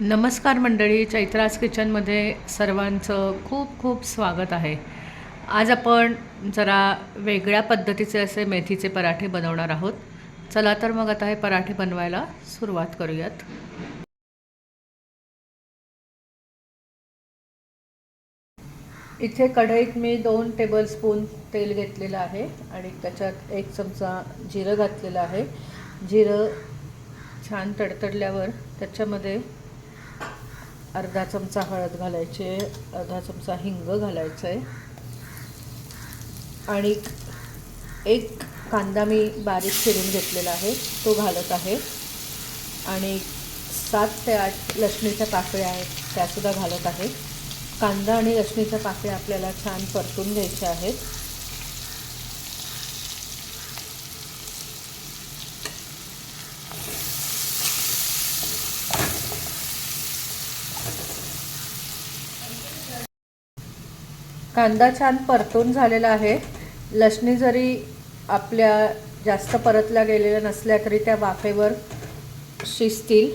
नमस्कार मंडळी चैत्रास किचनमध्ये सर्वांचं खूप खूप स्वागत आहे. आज आपण जरा वेगळ्या पद्धतीचे असे मेथीचे पराठे बनवणार आहोत. चला तर मग आता हे पराठे बनवायला सुरुवात करूयात. इथे कढईत मी दोन टेबलस्पून तेल घेतलेलं आहे आणि त्याच्यात एक चमचा जिरं घातलेलं आहे. जिरं छान तडतडल्यावर त्याच्यामध्ये अर्धा चमचा हळद घालायची अर्धा चमचा हिंग घालायचं आहे आणि एक कांदा मी बारीक चिरून घेतलेला आहे तो घालत आहे. आणि सात ते आठ लसणीच्या पाकळ्या आहेत त्यासुद्धा घालत आहे. कांदा आणि लसणीच्या पाकळ्या आपल्याला छान परतून घ्यायच्या आहेत. कांदा छान परतून झालेला आहे. लसणी जरी आपल्या जास्त परतल्या गेलेल्या नसल्या तरी त्या वाफेवर शिजतील.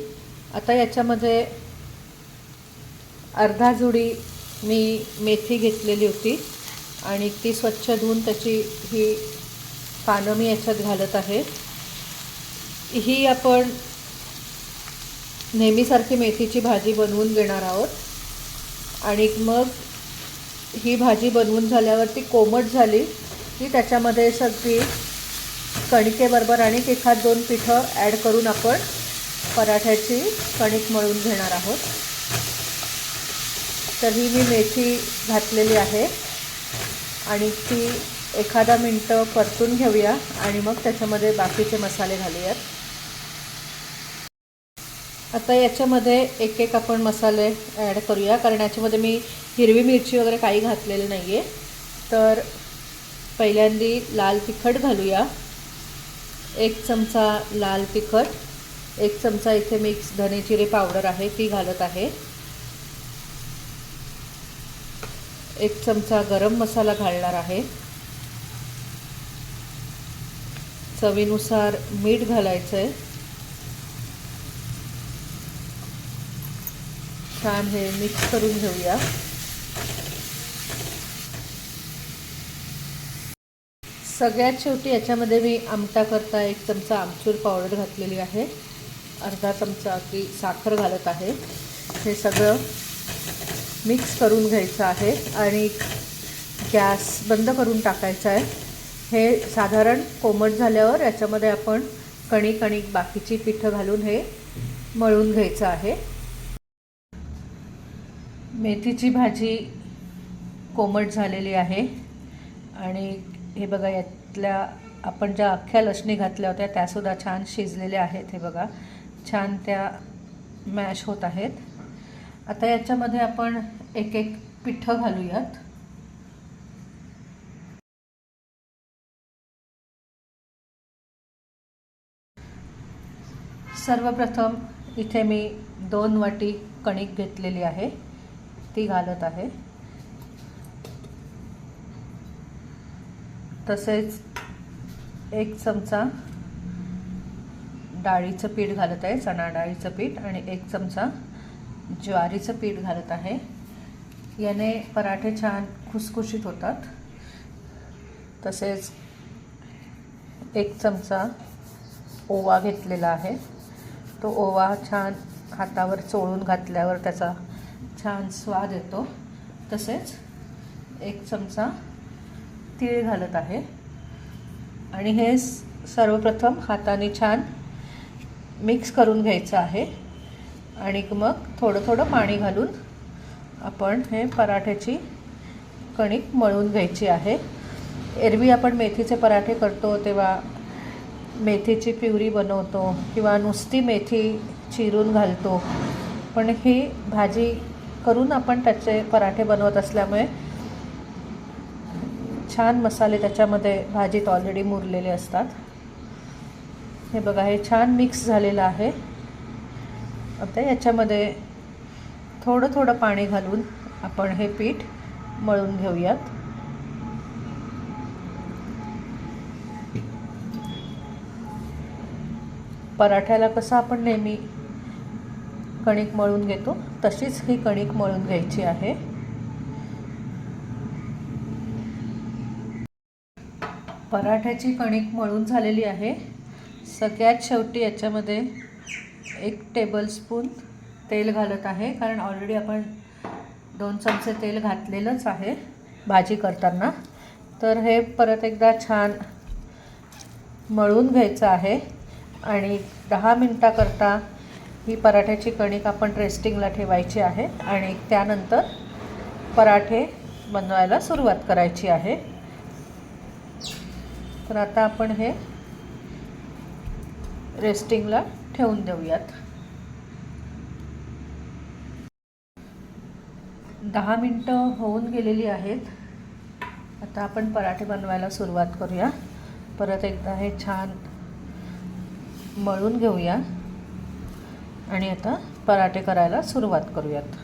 आता याच्यामध्ये अर्धा जुडी मी मेथी घेतलेली होती आणि ती स्वच्छ धुवून त्याची ही पानं मी याच्यात घालत आहे. ही आपण नेहमीसारखी मेथीची भाजी बनवून घेणार आहोत. आणि मग ही भाजी बनवून झाल्यावर ती कोमट झाली. की त्याच्यामध्ये सगळी कणिकेबरोबर आणि एखाद दोन पिठं ॲड करून आपण पराठ्याची कणिक मळून घेणार आहोत. तर ही मी मेथी घातलेली आहे. आणि ती एखादा मिनटं परतून घेऊया आणि मग त्याच्यामध्ये बाकीचे मसाले घालूयात. आता याच्यामध्ये एक एक आपण मसाले ॲड करूया कारण याच्यामध्ये मी हिरवी मिरची वगैरे काही घातलेली नाही आहे तर पहिल्यांदी लाल तिखट घालूया. एक चमचा लाल तिखट एक चमचा इथे मिक्स धने जिरे पावडर आहे ती घालत आहे. एक चमचा गरम मसाला घालणार आहे. चवीनुसार मीठ घालायचं आहे छान हे मिक्स करून घेऊया. सगळ्यात शेवटी याच्यामध्ये मी आमटा करता एक चमचा आमचूर पावडर घातलेली आहे. अर्धा चमचा की साखर घालत आहे. हे सगळं मिक्स करून घ्यायचं आहे आणि गॅस बंद करून टाकायचा आहे. हे साधारण कोमट झाल्यावर याच्यामध्ये आपण कणिक कणिक बाकीची पिठं घालून हे मळून घ्यायचं आहे. मेथीची भाजी कोमट झालेली आहे. आणि हे बघा यातल्या आपण ज्या अख्ख्या लसणी घातल्या होत्या त्यासुद्धा छान शिजलेल्या आहेत हे बघा. छान त्या मॅश होत आहेत. आता याच्यामध्ये आपण एक एक पिठं घालूयात. सर्वप्रथम इथे मी दोन वाटी कणिक घेतलेली आहे. ती घालत आहे. तसेच एक चमचा डाळीचं पीठ घालत आहे चणा डाळीचं पीठ आणि एक चमचा ज्वारीचं पीठ घालत आहे. याने पराठे छान खुसखुशीत होतात. तसेच एक चमचा ओवा घेतलेला आहे. तो ओवा छान हातावर चोळून घातल्यावर त्याचा छान स्वाद येतो. तसेच एक चमचा तीळ घालत आहे. आणि हे सर्वप्रथम हाताने छान मिक्स करून घ्यायचं आहे. आणि मग थोडं थोडं पाणी घालून आपण हे पराठ्याची कणिक मळून घ्यायची आहे. एरवी आपण मेथीचे पराठे करतो तेव्हा मेथीची प्युरी बनवतो किंवा नुसती मेथी चिरून घालतो. पण ही भाजी करून आपण त्याचे पराठे बनवत असल्यामुळे छान मसाले त्याच्यामध्ये भाजीत ऑलरेडी मुरलेले असतात. हे बघा हे छान मिक्स झालेलं आहे. आता याच्यामध्ये थोडं थोडं पाणी घालून आपण हे पीठ मळून घेऊयात. पराठ्याला कसं आपण नेहमी कणिक मळून घेतो. तशीच ही कणिक मळून घ्यायची आहे. पराठ्याची कणिक मळून झालेली आहे. सगळ्यात शेवटी याच्यामध्ये एक टेबलस्पून तेल घालत आहे. कारण ऑलरेडी आपण दोन चमचे तेल घातलेलंच आहे भाजी करताना. तर हे परत एकदा छान मळून घ्यायचं आहे. आणि दहा मिनटाकरता ही पराठ्याची कणिक आपण रेस्टिंगला ठेवायची आहे आणि त्यानंतर पराठे बनवायला सुरुवात करायची आहे. तर आता आपण हे रेस्टिंगला ठेवून देऊयात. दहा मिनटं होऊन गेलेली आहेत. आता आपण पराठे बनवायला सुरुवात करूया. परत एकदा हे छान मळून घेऊया. आणि आता पराठे करायला सुरुवात करूयात.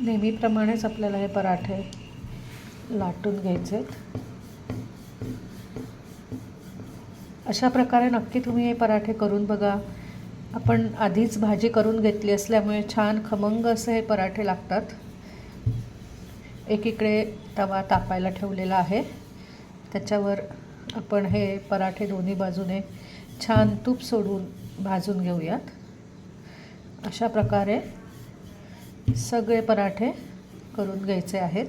नेहमीप्रमाणेच आपल्याला हे पराठे लाटून घ्यायचे आहेत अशा प्रकारे नक्की तुम्ही हे पराठे करून बघा. आपण आधीच भाजी करून घेतली असल्यामुळे छान खमंग असे हे पराठे लागतात. एकीकडे तवा तापायला ठेवलेला आहे. त्याच्यावर आपण हे पराठे दोन्ही बाजूने छान तूप सोडून भाजून घेऊयात. अशा प्रकारे सगळे पराठे करून घ्यायचे आहेत.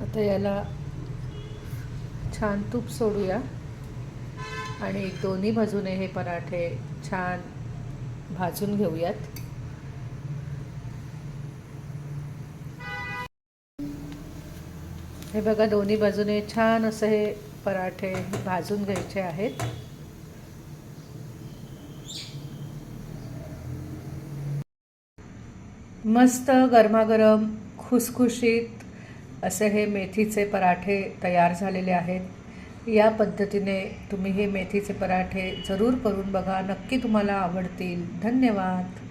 आता याला छान तूप सोडूया. आणि दोन्ही बाजूने हे पराठे छान भाजून घेऊयात. हे बघा दोन्ही बाजूने छान असं हे पराठे भाजून घ्यायचे आहेत. मस्त गरमागरम खुसखुशीत असे हे मेथीचे पराठे तयार झालेले आहेत. या पद्धतीने तुम्ही हे मेथीचे पराठे जरूर करून बघा. नक्की तुम्हाला आवडतील. धन्यवाद.